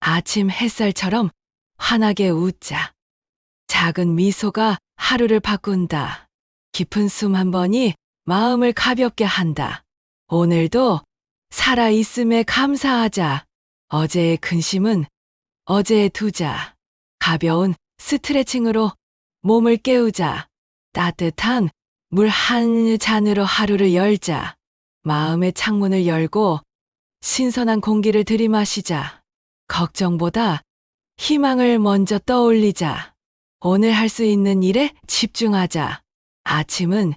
아침 햇살처럼 환하게 웃자. 작은 미소가 하루를 바꾼다. 깊은 숨 한 번이 마음을 가볍게 한다. 오늘도 살아있음에 감사하자. 어제의 근심은 어제에 두자. 가벼운 스트레칭으로 몸을 깨우자. 따뜻한 물 한 잔으로 하루를 열자. 마음의 창문을 열고 신선한 공기를 들이마시자. 걱정보다 희망을 먼저 떠올리자. 오늘 할 수 있는 일에 집중하자. 아침은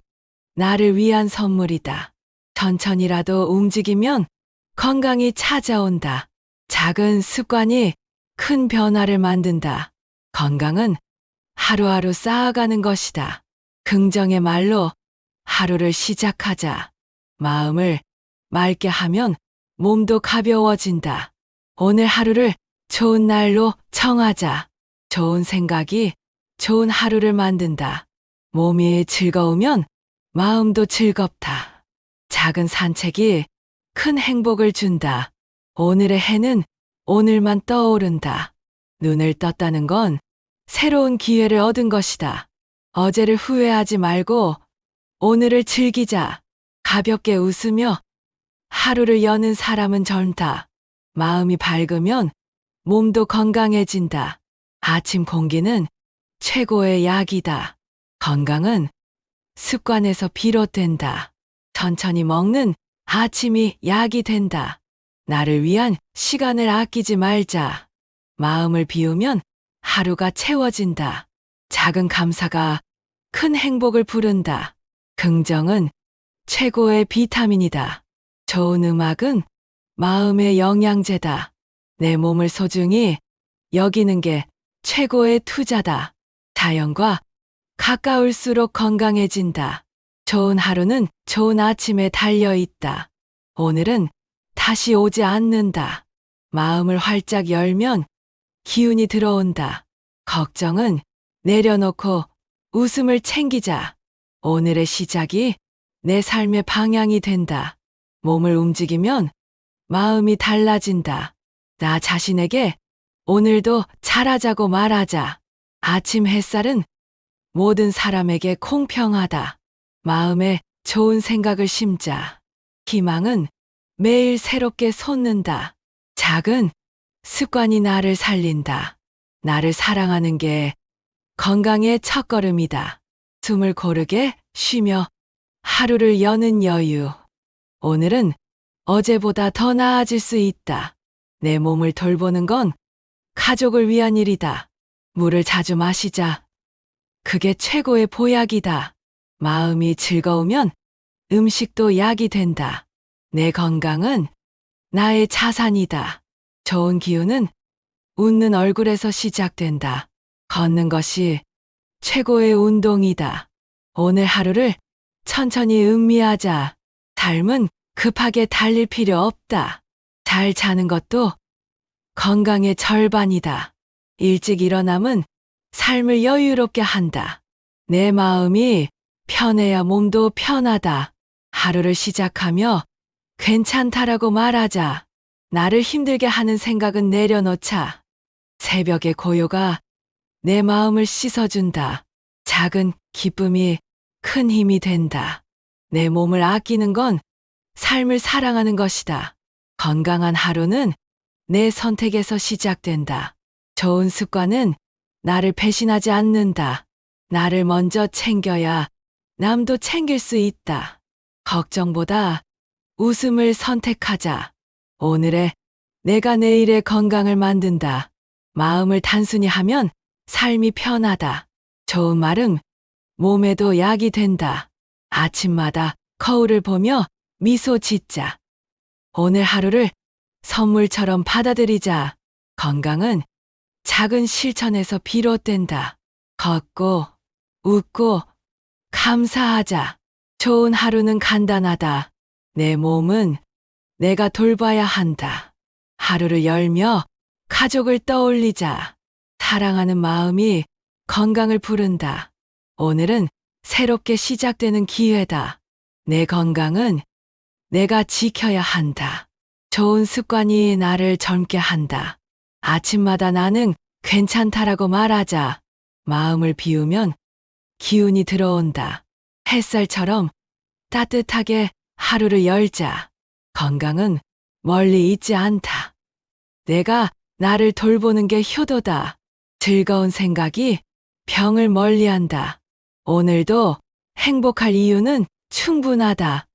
나를 위한 선물이다. 천천히라도 움직이면 건강이 찾아온다. 작은 습관이 큰 변화를 만든다. 건강은 하루하루 쌓아가는 것이다. 긍정의 말로 하루를 시작하자. 마음을 맑게 하면 몸도 가벼워진다. 오늘 하루를 좋은 날로 정하자. 좋은 생각이 좋은 하루를 만든다. 몸이 즐거우면 마음도 즐겁다. 작은 산책이 큰 행복을 준다. 오늘의 해는 오늘만 떠오른다. 눈을 떴다는 건 새로운 기회를 얻은 것이다. 어제를 후회하지 말고 오늘을 즐기자. 가볍게 웃으며 하루를 여는 사람은 젊다. 마음이 밝으면 몸도 건강해진다. 아침 공기는 최고의 약이다. 건강은 습관에서 비롯된다. 천천히 먹는 아침이 약이 된다. 나를 위한 시간을 아끼지 말자. 마음을 비우면 하루가 채워진다. 작은 감사가 큰 행복을 부른다. 긍정은 최고의 비타민이다. 좋은 음악은 마음의 영양제다. 내 몸을 소중히 여기는 게 최고의 투자다. 자연과 가까울수록 건강해진다. 좋은 하루는 좋은 아침에 달려 있다. 오늘은 다시 오지 않는다. 마음을 활짝 열면 기운이 들어온다. 걱정은 내려놓고 웃음을 챙기자. 오늘의 시작이 내 삶의 방향이 된다. 몸을 움직이면 마음이 달라진다. 나 자신에게 오늘도 잘하자고 말하자. 아침 햇살은 모든 사람에게 공평하다. 마음에 좋은 생각을 심자. 희망은 매일 새롭게 솟는다. 작은 습관이 나를 살린다. 나를 사랑하는 게 건강의 첫걸음이다. 숨을 고르게 쉬며 하루를 여는 여유. 오늘은 어제보다 더 나아질 수 있다. 내 몸을 돌보는 건 가족을 위한 일이다. 물을 자주 마시자. 그게 최고의 보약이다. 마음이 즐거우면 음식도 약이 된다. 내 건강은 나의 자산이다. 좋은 기운은 웃는 얼굴에서 시작된다. 걷는 것이 최고의 운동이다. 오늘 하루를 천천히 음미하자. 삶은 급하게 달릴 필요 없다. 잘 자는 것도 건강의 절반이다. 일찍 일어남은 삶을 여유롭게 한다. 내 마음이 편해야 몸도 편하다. 하루를 시작하며 괜찮다라고 말하자. 나를 힘들게 하는 생각은 내려놓자. 새벽의 고요가 내 마음을 씻어준다. 작은 기쁨이 큰 힘이 된다. 내 몸을 아끼는 건 삶을 사랑하는 것이다. 건강한 하루는 내 선택에서 시작된다. 좋은 습관은 나를 배신하지 않는다. 나를 먼저 챙겨야 남도 챙길 수 있다. 걱정보다 웃음을 선택하자. 오늘의 내가 내일의 건강을 만든다. 마음을 단순히 하면 삶이 편하다. 좋은 말은 몸에도 약이 된다. 아침마다 거울을 보며 미소 짓자. 오늘 하루를 선물처럼 받아들이자. 건강은 작은 실천에서 비롯된다. 걷고, 웃고, 감사하자. 좋은 하루는 간단하다. 내 몸은 내가 돌봐야 한다. 하루를 열며 가족을 떠올리자. 사랑하는 마음이 건강을 부른다. 오늘은 새롭게 시작되는 기회다. 내 건강은 내가 지켜야 한다. 좋은 습관이 나를 젊게 한다. 아침마다 나는 괜찮다라고 말하자. 마음을 비우면 기운이 들어온다. 햇살처럼 따뜻하게 하루를 열자. 건강은 멀리 있지 않다. 내가 나를 돌보는 게 효도다. 즐거운 생각이 병을 멀리 한다. 오늘도 행복할 이유는 충분하다.